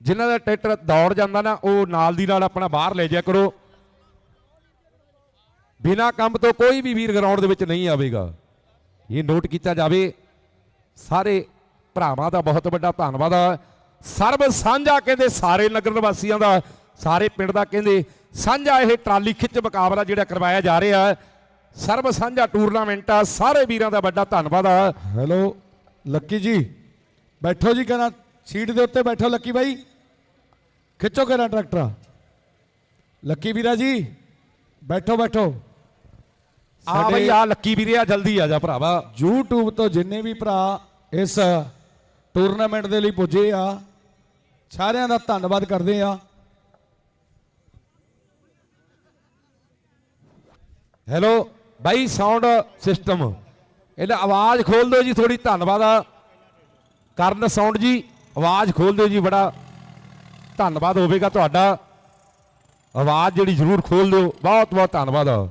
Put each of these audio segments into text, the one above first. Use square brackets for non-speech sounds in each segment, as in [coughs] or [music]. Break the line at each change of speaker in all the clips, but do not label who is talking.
ਜਿਨ੍ਹਾਂ ਦਾ ਟਰੈਕਟਰ ਦੌੜ ਜਾਂਦਾ ਨਾ, ਉਹ ਨਾਲ ਦੀ ਨਾਲ ਆਪਣਾ ਬਾਹਰ ਲੈ ਜਾਇਆ ਕਰੋ। ਬਿਨਾ ਕੰਮ ਤੋਂ ਕੋਈ ਵੀ ਵੀਰ ਗਰਾਊਂਡ ਦੇ ਵਿੱਚ ਨਹੀਂ ਆਵੇਗਾ। ਇਹ ਨੋਟ ਕੀਤਾ ਜਾਵੇ। ਸਾਰੇ ਭਰਾਵਾਂ ਦਾ ਬਹੁਤ ਵੱਡਾ ਧੰਨਵਾਦ ਆ। ਸਰਬ ਸਾਂਝਾ ਕਹਿੰਦੇ ਸਾਰੇ ਨਗਰ ਨਿਵਾਸੀਆਂ ਦਾ, ਸਾਰੇ ਪਿੰਡ ਦਾ ਕਹਿੰਦੇ ਸਾਂਝਾ ਇਹ ਟਰਾਲੀ ਖਿੱਚ ਮੁਕਾਬਲਾ ਜਿਹੜਾ ਕਰਵਾਇਆ ਜਾ ਰਿਹਾ ਸਰਬ ਸਾਂਝਾ ਟੂਰਨਾਮੈਂਟ ਆ। ਸਾਰੇ ਵੀਰਾਂ ਦਾ ਵੱਡਾ ਧੰਨਵਾਦ ਆ।
ਹੈਲੋ ਲੱਕੀ ਜੀ, ਬੈਠੋ ਜੀ ਕਹਿੰਦਾ ਸੀਟ ਦੇ ਉੱਤੇ ਬੈਠੋ ਲੱਕੀ ਬਾਈ। ਖਿੱਚੋ ਕਹਿੰਦਾ ਟਰੈਕਟਰ। ਲੱਕੀ ਵੀਰਾ ਜੀ ਬੈਠੋ ਬੈਠੋ।
ਆ ਬਈ ਆ ਲੱਕੀ ਵੀਰੇ ਆ ਜਲਦੀ ਆ ਜਾ ਭਰਾਵਾ।
YouTube ਤੋਂ ਜਿੰਨੇ ਵੀ ਭਰਾ ਇਸ ਟੂਰਨਾਮੈਂਟ ਦੇ ਲਈ ਪੁੱਜੇ ਆ ਸਾਰਿਆਂ ਦਾ ਧੰਨਵਾਦ ਕਰਦੇ ਆ।
ਹੈਲੋ ਬਾਈ ਸਾਊਂਡ ਸਿਸਟਮ ਇਹਦਾ ਆਵਾਜ਼ ਖੋਲ ਦਿਓ ਜੀ ਥੋੜੀ ਧੰਨਵਾਦ ਆ। ਕਰਨ ਸਾਊਂਡ ਜੀ। ਆਵਾਜ਼ ਖੋਲ ਦਿਓ ਜੀ, ਬੜਾ ਧੰਨਵਾਦ ਹੋਵੇਗਾ ਤੁਹਾਡਾ। ਆਵਾਜ਼ ਜਿਹੜੀ ਜ਼ਰੂਰ ਖੋਲ ਦਿਓ। ਬਹੁਤ ਬਹੁਤ ਧੰਨਵਾਦ। ਆ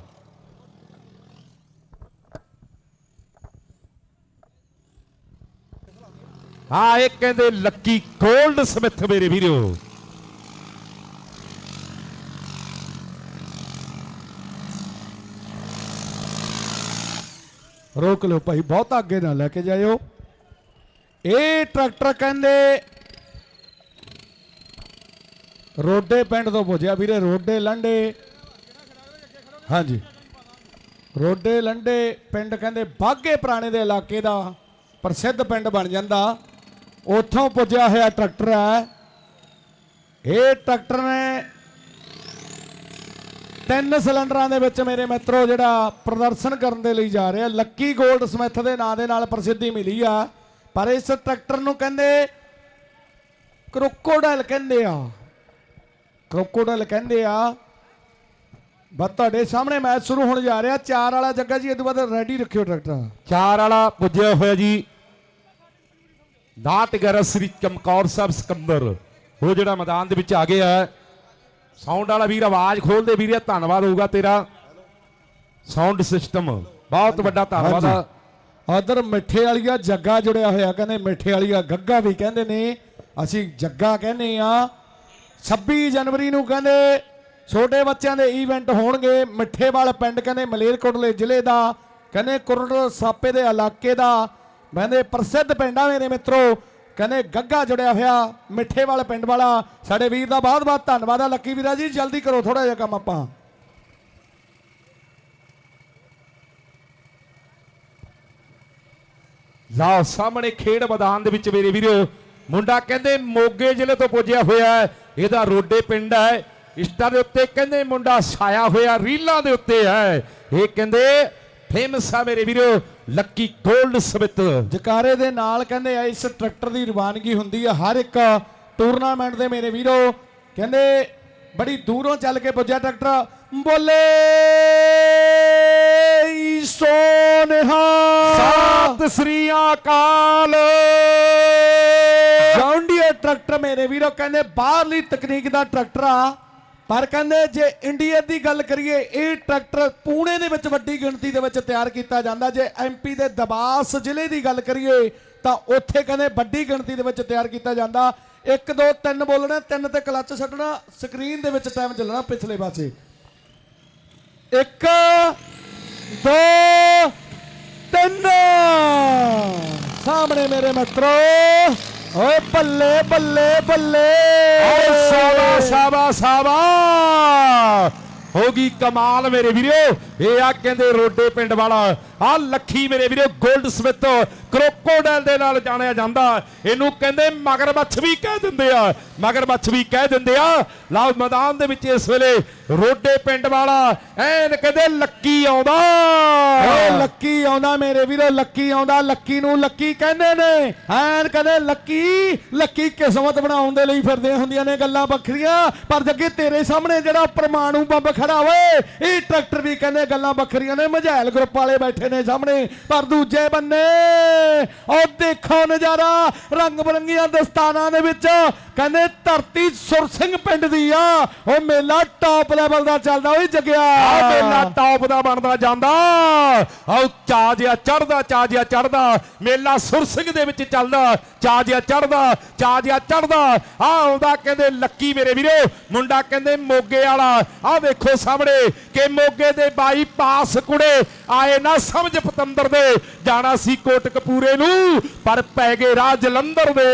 ਹਾਂ, ਇਹ ਕਹਿੰਦੇ ਲੱਕੀ ਗੋਲਡ ਸਮਿਥ ਮੇਰੇ ਵੀਰੋ।
ਰੋਕ ਲਓ ਭਾਈ, ਬਹੁਤ ਅੱਗੇ ਨਾ ਲੈ ਕੇ ਜਾਇਓ। ਇਹ ਟਰੈਕਟਰ ਕਹਿੰਦੇ ਰੋਡੇ ਪਿੰਡ ਤੋਂ ਪੁੱਜਿਆ ਵੀਰੇ, ਰੋਡੇ ਲੰਡੇ। ਹਾਂਜੀ। ਰੋਡੇ ਲੰਡੇ ਪਿੰਡ ਕਹਿੰਦੇ ਬਾਗੇ ਪੁਰਾਣੇ ਦੇ ਇਲਾਕੇ ਦਾ ਪ੍ਰਸਿੱਧ ਪਿੰਡ ਬਣ ਜਾਂਦਾ। ਉੱਥੋਂ ਪੁੱਜਿਆ ਹੋਇਆ ਟਰੈਕਟਰ ਹੈ। ਇਹ ਟਰੈਕਟਰ ਨੇ ਤਿੰਨ ਸਿਲੰਡਰਾਂ ਦੇ ਵਿੱਚ ਮੇਰੇ ਮਿੱਤਰੋ ਜਿਹੜਾ ਪ੍ਰਦਰਸ਼ਨ ਕਰਨ ਦੇ ਲਈ ਜਾ ਰਿਹਾ, ਲੱਕੀ 골ਡ ਸਮਿਥ ਦੇ ਨਾਂ ਦੇ ਨਾਲ ਪ੍ਰਸਿੱਧੀ ਮਿਲੀ ਆ। ਪਰ ਇਸ ਟਰੈਕਟਰ ਨੂੰ ਕਹਿੰਦੇ ਕ੍ਰੋਕੋਡਾਈਲ ਕਹਿੰਦੇ ਆ। ਕ੍ਰੋਕੋਡਾਈਲ ਕਹਿੰਦੇ ਆ। ਬਸ ਤੁਹਾਡੇ ਸਾਹਮਣੇ ਮੈਚ ਸ਼ੁਰੂ ਹੋਣ ਜਾ ਰਿਹਾ। ਚਾਰ ਵਾਲਾ ਜੱਗਾ ਜੀ ਇਹ ਤੋਂ ਬਾਅਦ ਰੈਡੀ ਰੱਖਿਓ ਟਰੈਕਟਰ।
ਚਾਰ ਵਾਲਾ ਪੁੱਜਿਆ ਹੋਇਆ ਜੀ। ਨਾਟਗਰ ਸ੍ਰੀ ਚਮਕੌਰ ਸਾਹਿਬ ਸਿਕੰਦਰ। ਉਹ ਜਿਹੜਾ ਮੈਦਾਨ ਦੇ ਵਿੱਚ ਆ ਗਿਆ ਹੈ। ਸਾਊਂਡ ਵਾਲਾ ਵੀਰ, ਆਵਾਜ਼ ਖੋਲਦੇ ਵੀਰੇ, ਧੰਨਵਾਦ ਹੋਊਗਾ ਤੇਰਾ। ਸਾਊਂਡ ਸਿਸਟਮ ਬਹੁਤ ਵੱਡਾ ਧੰਨਵਾਦ ਆ।
ਉਧਰ ਮਿੱਠੇ ਵਾਲੀਆ ਜੱਗਾ ਜੁੜਿਆ ਹੋਇਆ, ਕਹਿੰਦੇ ਮਿੱਠੇ ਵਾਲੀਆ ਗੱਗਾ ਵੀ ਕਹਿੰਦੇ ਨੇ, ਅਸੀਂ ਜੱਗਾ ਕਹਿੰਦੇ ਆ। 26 ਜਨਵਰੀ ਨੂੰ ਕਹਿੰਦੇ ਛੋਟੇ ਬੱਚਿਆਂ ਦੇ ਇਵੈਂਟ ਹੋਣਗੇ ਮਿੱਠੇਵਾਲ ਪਿੰਡ ਕਹਿੰਦੇ ਮਲੇਰਕੋਟਲੇ ਜ਼ਿਲ੍ਹੇ ਦਾ, ਕਹਿੰਦੇ ਕੁਰੜ ਸਾਪੇ ਦੇ ਇਲਾਕੇ ਦਾ। ਕਹਿੰਦੇ ਪ੍ਰਸਿੱਧ ਪਿੰਡ ਆ ਮੇਰੇ ਮਿੱਤਰੋ, ਕਹਿੰਦੇ ਗੱਗਾ ਜੁੜਿਆ ਹੋਇਆ ਮਿੱਠੇਵਾਲ ਪਿੰਡ ਵਾਲਾ, ਸਾਡੇ ਵੀਰ ਦਾ ਬਹੁਤ ਬਹੁਤ ਧੰਨਵਾਦ ਆ, ਲੱਕੀ ਵੀਰਾ ਜੀ, ਜਲਦੀ ਕਰੋ ਥੋੜਾ ਜਿਹਾ ਕੰਮ ਆਪਾਂ।
ਲਓ ਸਾਹਮਣੇ ਖੇਡ ਮੈਦਾਨ ਦੇ ਵਿੱਚ ਮੇਰੇ ਵੀਰੋ, ਮੁੰਡਾ ਕਹਿੰਦੇ ਮੋਗੇ ਜ਼ਿਲ੍ਹੇ ਤੋਂ ਪੁੱਜਿਆ ਹੋਇਆ ਹੈ, ਇਹਦਾ ਰੋਡੇ ਪਿੰਡ ਹੈ, ਇੰਸਟਾ ਦੇ ਉੱਤੇ ਕਹਿੰਦੇ ਮੁੰਡਾ ਛਾਇਆ ਹੋਇਆ, ਰੀਲਾਂ ਦੇ ਉੱਤੇ ਹੈ। ਇਹ ਕਹਿੰਦੇ ਫੇਮਸ ਆ ਮੇਰੇ ਵੀਰੋ ਲੱਕੀ 골ਡ ਸਮਿਤ।
ਜਕਾਰੇ ਦੇ ਨਾਲ ਕਹਿੰਦੇ ਇਸ ਟਰੈਕਟਰ ਦੀ ਰਵਾਨਗੀ ਹੁੰਦੀ ਆ, ਹਰ ਇੱਕ ਟੂਰਨਾਮੈਂਟ ਦੇ ਮੇਰੇ ਵੀਰੋ, ਕਹਿੰਦੇ ਬੜੀ ਦੂਰੋਂ ਚੱਲ ਕੇ ਪੁੱਜਿਆ ਟਰੈਕਟਰ। ਬੋਲੇ ਸੋਨਹਾ।
ਸ੍ਰੀ ਅਕਾਲ।
ਜੌਂਡੀਅਰ ਟਰੈਕਟਰ ਮੇਰੇ ਵੀਰੋ, ਕਹਿੰਦੇ ਬਾਹਰਲੀ ਤਕਨੀਕ ਦਾ ਟਰੈਕਟਰ ਆ। ਪਰ ਕਹਿੰਦੇ ਜੇ ਇੰਡੀਆ ਦੀ ਗੱਲ ਕਰੀਏ, ਇਹ ਟਰੈਕਟਰ ਪੂਣੇ ਦੇ ਵਿੱਚ ਵੱਡੀ ਗਿਣਤੀ ਦੇ ਵਿੱਚ ਤਿਆਰ ਕੀਤਾ ਜਾਂਦਾ। ਜੇ ਐਮਪੀ ਦੇ ਦਬਾਸ ਜ਼ਿਲ੍ਹੇ ਦੀ ਗੱਲ ਕਰੀਏ, ਤਾਂ ਉੱਥੇ ਕਹਿੰਦੇ ਵੱਡੀ ਗਿਣਤੀ ਦੇ ਵਿੱਚ ਤਿਆਰ ਕੀਤਾ ਜਾਂਦਾ। 1 2 3 ਬੋਲਣਾ, ਤਿੰਨ ਤੇ ਕਲੱਚ ਛੱਡਣਾ ਸਕਰੀਨ ਦੇ ਵਿੱਚ ਟਾਈਮ ਚੱਲਣਾ ਪਿਛਲੇ ਪਾਸੇ। 1 2 ਤਿੰਨ ਸਾਹਮਣੇ ਮੇਰੇ ਮਿੱਤਰੋ। ਓਏ ਬੱਲੇ ਬੱਲੇ ਬੱਲੇ।
ਓਏ ਸਾਬਾ ਸਾਬਾ ਸਾਬਾ। ਹੋ ਗਈ ਕਮਾਲ ਮੇਰੇ ਵੀਰੋ। ਇਹ ਆ ਕਹਿੰਦੇ ਰੋਡੇ ਪਿੰਡ ਵਾਲਾ। ਆ ਲੱਖੀ ਮੇਰੇ ਵੀਰੋ 골ਡ ਸਮਿਥ। ਕ੍ਰੋਕੋਡਾਈਲ ਦੇ ਨਾਲ ਜਾਣਿਆ ਜਾਂਦਾ। ਇਹਨੂੰ ਕਹਿੰਦੇ ਮਗਰਮੱਛ ਵੀ ਕਹਿ ਦਿੰਦੇ ਆ। ਮਗਰਮੱਛ ਵੀ ਕਹਿ ਦਿੰਦੇ ਆ। ਲਓ ਮੈਦਾਨ ਦੇ ਵਿੱਚ ਇਸ ਵੇਲੇ ਰੋਡੇ ਪਿੰਡ ਵਾਲਾ। ਐਨ ਕਹਿੰਦੇ ਲੱਕੀ ਆਉਂਦਾ।
ਲੱਕੀ ਆਉਂਦਾ ਮੇਰੇ ਵੀਰੋ, ਲੱਕੀ ਆਉਂਦਾ, ਲੱਕੀ ਨੂੰ ਲੱਕੀ ਕਹਿੰਦੇ ਨੇ। ਐਨ ਕਦੇ ਲੱਕੀ ਲੱਕੀ ਕਿਸਮਤ ਬਣਾਉਣ ਦੇ ਲਈ ਫਿਰਦੇ ਹੁੰਦੀਆਂ ਨੇ ਗੱਲਾਂ ਵੱਖਰੀਆਂ। ਪਰ ਜੱਗੇ ਤੇਰੇ ਸਾਹਮਣੇ ਜਿਹੜਾ ਪਰਮਾਣੂ ਬੰਬ ਖੜਾ ਓਏ, ਇਹ ਟਰੈਕਟਰ ਵੀ ਕਹਿੰਦੇ ਗੱਲਾਂ ਵੱਖਰੀਆਂ ਨੇ, ਮਝੈਲ ਗਰੁੱਪ ਵਾਲੇ ਬੈਠੇ ਨੇ ਸਾਹਮਣੇ। ਪਰ ਦੂਜੇ ਬੰਨੇ, ਉਹ ਦੇਖੋ ਨਜ਼ਾਰਾ ਰੰਗ ਬਰੰਗੀਆਂ ਦਸਤਾਨਾਂ ਦੇ ਵਿੱਚ ਕਹਿੰਦੇ ਧਰਤੀ ਸੁਰ ਸਿੰਘ ਪਿੰਡ ਦੀ ਆ। ਉਹ ਮੇਲਾ ਟਾਪ ਲੈਵਲ ਦਾ ਚੱਲਦਾ ਓਏ ਜਗਿਆ।
ਆ ਮੇਲਾ ਟੌਪ ਦਾ ਬਣਦਾ ਜਾਂਦਾ। ਆਉ ਚਾਜਿਆ ਚੜਦਾ ਚਾਜਿਆ ਚੜਦਾ ਮੇਲਾ ਸੁਰ ਸਿੰਘ ਦੇ ਵਿੱਚ ਚੱਲਦਾ ਚਾਜਿਆ ਚੜਦਾ ਚਾਜਿਆ ਚੜਦਾ ਆ ਆਉਂਦਾ ਕਹਿੰਦੇ ਲੱਕੀ ਮੇਰੇ ਵੀਰੋ। ਮੁੰਡਾ ਕਹਿੰਦੇ ਮੋਗੇ ਵਾਲਾ। ਆ ਵੇਖੋ ਸਾਹਮਣੇ ਕਿ ਮੋਗੇ ਦੇ ਬਾਈ ਪਾਸ ਕੁੜੇ ਆਏ ਨਾ ਸਮਝ ਪਤੰਦਰ ਦੇ। ਜਾਣਾ ਸੀ ਕੋਟਕਪੂਰੇ ਨੂੰ ਪਰ ਪੈ ਗਏ ਰਾਹ ਜਲੰਧਰ ਦੇ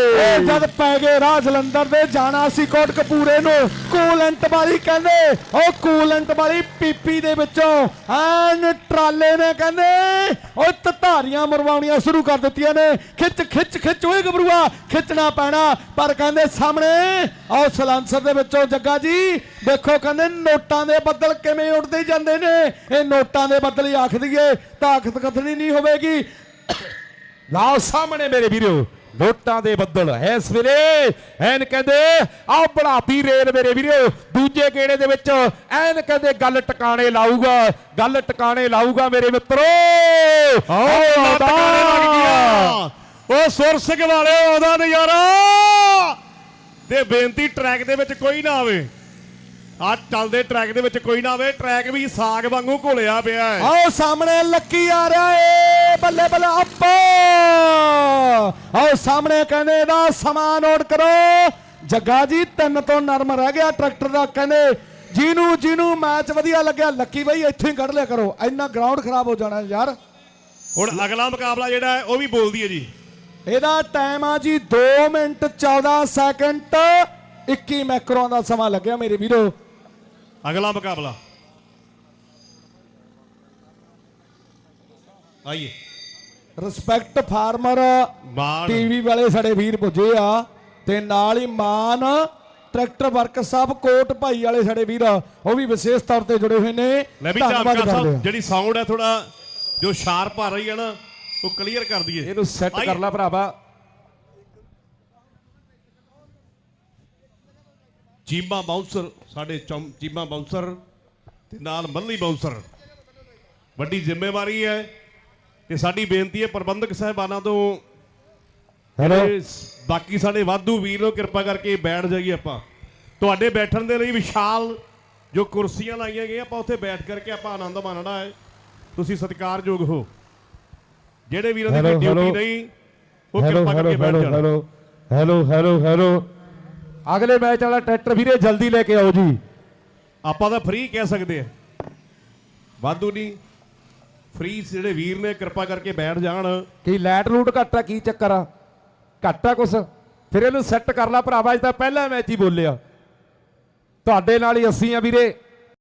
ਜਦ ਪੈ ਗਏ ਰਾਹ ਜਲੰਧਰ ਦੇ ਜਾਣਾ ਸੀ ਕੋਟਕਪੂਰੇ ਨੂੰ। ਕੂਲੈਂਟ ਵਾਲੀ ਕਹਿੰਦੇ, ਉਹ ਕੂਲੈਂਟ ਵਾਲੀ ਪੀਪੀ ਦੇ ਵਿੱਚੋਂ ਐਨ ਟਰਾਲੇ ਨੇ ਕਹਿੰਦੇ, ਉਹ ਤਧਾਰੀਆਂ ਮਰਵਾਉਣੀਆਂ ਸ਼ੁਰੂ ਕਰ ਦਿੱਤੀਆਂ ਨੇ। ਖਿੱਚ ਖਿੱਚ ਖਿੱਚ, ਓਏ ਗਬਰੂਆ ਖਿੱਚਣਾ ਪੈਣਾ। ਪਰ ਕਹਿੰਦੇ ਸਾਹਮਣੇ, ਉਹ ਸਲਾਂਸਰ ਦੇ ਵਿੱਚੋਂ ਜੱਗਾ ਜੀ, ਦੇਖੋ ਕਹਿੰਦੇ ਨੋਟਾਂ ਦੇ ਬੱਦਲ ਕਿਵੇਂ ਉੱਡਦੇ ਜਾਂਦੇ ਨੇ। ਇਹ ਨੋਟਾਂ ਦੇ ਬੱਦਲ ਹੀ ਆਖ ਦਈਏ, ਤਾਕਤ ਕਥਨੀ ਨਹੀਂ ਹੋਵੇਗੀ। [coughs]
ਲਾਓ ਸਾਹਮਣੇ ਮੇਰੇ ਵੀਰੋ ਵੋਟਾਂ ਦੇ ਬੱਦਲ। ਇਸ ਵੇਲੇ ਐਨ ਕਹਿੰਦੇ ਆ ਬੜਾਪੀ ਰੇਲ ਮੇਰੇ ਵੀਰੋ ਦੂਜੇ ਗੇੜੇ ਦੇ ਵਿੱਚ ਐਨ ਕਹਿੰਦੇ ਗੱਲ ਟਿਕਾਣੇ ਲਾਊਗਾ ਗੱਲ ਟਿਕਾਣੇ ਲਾਊਗਾ ਮੇਰੇ ਮਿੱਤਰੋ। ਆਉਂਦਾ
ਉਹ ਸੁਰ ਸਿੰਘ ਵਾਲੇ ਆਉਂਦਾ ਨਜ਼ਾਰਾ। ਤੇ ਬੇਨਤੀ ਟਰੈਕ ਦੇ ਵਿੱਚ ਕੋਈ ਨਾ ਆਵੇ। ਆ ਚੱਲਦੇ ਟਰੈਕ ਦੇ ਵਿੱਚ ਕੋਈ ਨਾ ਆਵੇ। ਟਰੈਕ ਵੀ ਸਾਗ ਵਾਂਗੂ ਘੋਲਿਆ ਪਿਆ ਹੈ।
ਆਓ ਸਾਹਮਣੇ ਲੱਕੀ ਆ ਰਿਹਾ ਏ। ਬੱਲੇ ਬੱਲੇ ਅੱਪੋ। ਆਓ ਸਾਹਮਣੇ ਕਹਿੰਦੇ ਦਾ ਸਮਾਂ ਨੋਟ ਕਰੋ। ਜੱਗਾ ਜੀ ਤਿੰਨ ਤੋਂ ਨਰਮ ਰਹਿ ਗਿਆ ਟਰੈਕਟਰ ਦਾ ਕਹਿੰਦੇ ਜਿਹਨੂੰ ਜਿਹਨੂੰ ਮੈਚ ਵਧੀਆ ਲੱਗਿਆ। ਲੱਕੀ ਬਈ ਇੱਥੇ ਹੀ ਕੱਢ ਲਿਆ ਕਰੋ। ਇੰਨਾ ਗਰਾਊਂਡ ਖਰਾਬ ਹੋ ਜਾਣਾ ਯਾਰ।
ਹੁਣ ਅਗਲਾ ਮੁਕਾਬਲਾ ਜਿਹੜਾ ਹੈ ਉਹ ਵੀ ਬੋਲਦੀ ਹੈ ਜੀ।
ਇਹਦਾ ਟਾਈਮ ਆ ਜੀ 2 ਮਿੰਟ 14 ਸੈਕਿੰਡ 21 ਮੈਕਰੋਨ ਦਾ ਸਮਾਂ ਲੱਗਿਆ ਮੇਰੇ ਵੀਰੋ।
ਅਗਲਾ ਮੁਕਾਬਲਾ। ਆਈਏ।
ਰਿਸਪੈਕਟ ਫਾਰਮਰ
ਮਾਨ
ਟੀਵੀ ਵਾਲੇ ਸਾਡੇ ਵੀਰ ਪੁੱਜੇ ਆ ਤੇ ਨਾਲ ਹੀ ਮਾਨ ਟਰੈਕਟਰ ਵਰਕ ਸਾਹਿਬ ਕੋਟ ਭਾਈ ਵਾਲੇ ਸਾਡੇ ਵੀਰ ਉਹ ਵੀ ਵਿਸ਼ੇਸ਼ ਤੌਰ ਤੇ ਜੁੜੇ ਹੋਏ ਨੇ।
ਲੈ ਵੀ
ਧੰਨਵਾਦ
ਸਾਹਿਬ। ਜਿਹੜੀ ਸਾਊਂਡ ਹੈ ਥੋੜਾ ਜੋ ਸ਼ਾਰਪ ਆ ਰਹੀ ਹੈ ਨਾ ਉਹ ਕਲੀਅਰ ਕਰ ਦਈਏ।
ਇਹਨੂੰ ਸੈੱਟ। ਕਰ ਲੈ ਭਰਾਵਾ।
ਚੀਮਾ ਬਾਉਂਸਰ ਸਾਡੇ ਚੀਮਾ ਬਾਉਂਸਰ ਤੇ ਨਾਲ ਮੱਲੀ ਬਾਉਂਸਰ ਵੱਡੀ ਜ਼ਿੰਮੇਵਾਰੀ ਹੈ। ਤੇ ਸਾਡੀ ਬੇਨਤੀ ਹੈ ਪ੍ਰਬੰਧਕ ਸਾਹਿਬਾਨਾਂ ਤੋਂ
ਹੈਲੋ।
ਬਾਕੀ ਸਾਡੇ ਵਾਧੂ ਵੀਰ ਨੂੰ ਕਿਰਪਾ ਕਰਕੇ ਬੈਠ ਜਾਈਏ ਆਪਾਂ। ਤੁਹਾਡੇ ਬੈਠਣ ਦੇ ਲਈ ਵਿਸ਼ਾਲ ਜੋ ਕੁਰਸੀਆਂ ਲਾਈਆਂ ਗਈਆਂ ਆਪਾਂ ਉੱਥੇ ਬੈਠ ਕਰਕੇ ਆਪਾਂ ਆਨੰਦ ਮਾਣਨਾ ਹੈ। ਤੁਸੀਂ ਸਤਿਕਾਰਯੋਗ ਹੋ। ਜਿਹੜੇ ਵੀਰਾਂ ਦੀ ਡਿਊਟੀ। ਨਹੀਂ ਉਹ ਕਿਰਪਾ ਕਰਕੇ ਬੈਠ ਜਾਣ।
Hello hello hello. ਹੈਲੋ ਅਗਲੇ ਮੈਚ ਵਾਲਾ ਟਰੈਕਟਰ ਵੀਰੇ ਜਲਦੀ ਲੈ ਕੇ ਆਓ ਜੀ।
ਆਪਾਂ ਤਾਂ ਫ੍ਰੀ ਕਹਿ ਸਕਦੇ ਆ ਵਾਧੂ ਨਹੀਂ। ਫ੍ਰੀ ਜਿਹੜੇ ਵੀਰ ਨੇ, ਕਿਰਪਾ ਕਰਕੇ ਬੈਠ ਜਾਣ।
ਕੀ ਲੈਟ ਲੂਟ ਘੱਟ ਆ, ਕੀ ਚੱਕਰ ਆ? ਘੱਟ ਆ ਕੁਛ? ਫਿਰ ਇਹਨੂੰ ਸੈੱਟ ਕਰ ਲੈ ਭਰਾਵਾ, ਅੱਜ ਤਾਂ ਪਹਿਲਾ ਮੈਚ ਹੀ ਬੋਲਿਆ। ਤੁਹਾਡੇ ਨਾਲ ਹੀ ਅਸੀਂ ਆ ਵੀਰੇ।